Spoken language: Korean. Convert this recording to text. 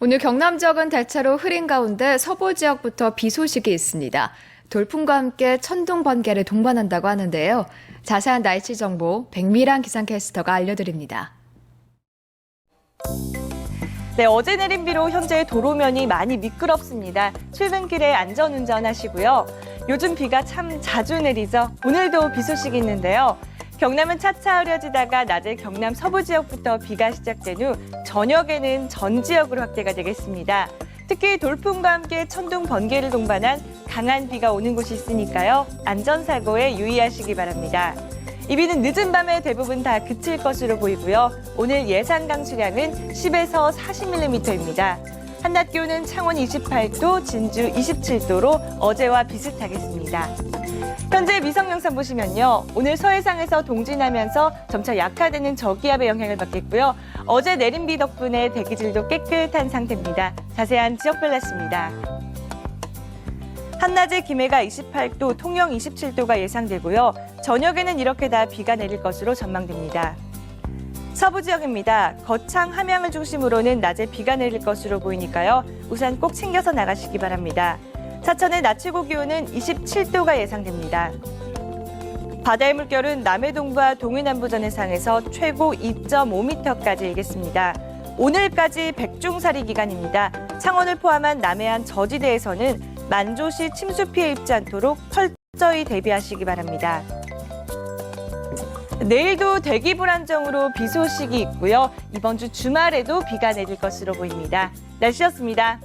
오늘 경남 지역은 대체로 흐린 가운데 서부 지역부터 비 소식이 있습니다. 돌풍과 함께 천둥 번개를 동반한다고 하는데요. 자세한 날씨 정보 백미란 기상캐스터가 알려드립니다. 네, 어제 내린 비로 현재 도로면이 많이 미끄럽습니다. 출근길에 안전운전 하시고요. 요즘 비가 참 자주 내리죠. 오늘도 비 소식이 있는데요. 경남은 차차 흐려지다가 낮에 경남 서부 지역부터 비가 시작된 후 저녁에는 전 지역으로 확대가 되겠습니다. 특히 돌풍과 함께 천둥 번개를 동반한 강한 비가 오는 곳이 있으니까요. 안전사고에 유의하시기 바랍니다. 이 비는 늦은 밤에 대부분 다 그칠 것으로 보이고요. 오늘 예상 강수량은 10에서 40mm입니다. 한낮 기온은 창원 28도, 진주 27도로 어제와 비슷하겠습니다. 현재 위성 영상 보시면요. 오늘 서해상에서 동진하면서 점차 약화되는 저기압의 영향을 받겠고요. 어제 내린 비 덕분에 대기질도 깨끗한 상태입니다. 자세한 지역별 날씨입니다. 한낮에 김해가 28도, 통영 27도가 예상되고요. 저녁에는 이렇게 다 비가 내릴 것으로 전망됩니다. 서부 지역입니다. 거창 함양을 중심으로는 낮에 비가 내릴 것으로 보이니까요. 우산 꼭 챙겨서 나가시기 바랍니다. 사천의 낮 최고 기온은 27도가 예상됩니다. 바다의 물결은 남해 동부와 동해 남부 전해상에서 최고 2.5m까지 일겠습니다. 오늘까지 백중살이 기간입니다. 창원을 포함한 남해안 저지대에서는 만조시 침수 피해 입지 않도록 철저히 대비하시기 바랍니다. 내일도 대기 불안정으로 비 소식이 있고요. 이번 주 주말에도 비가 내릴 것으로 보입니다. 날씨였습니다.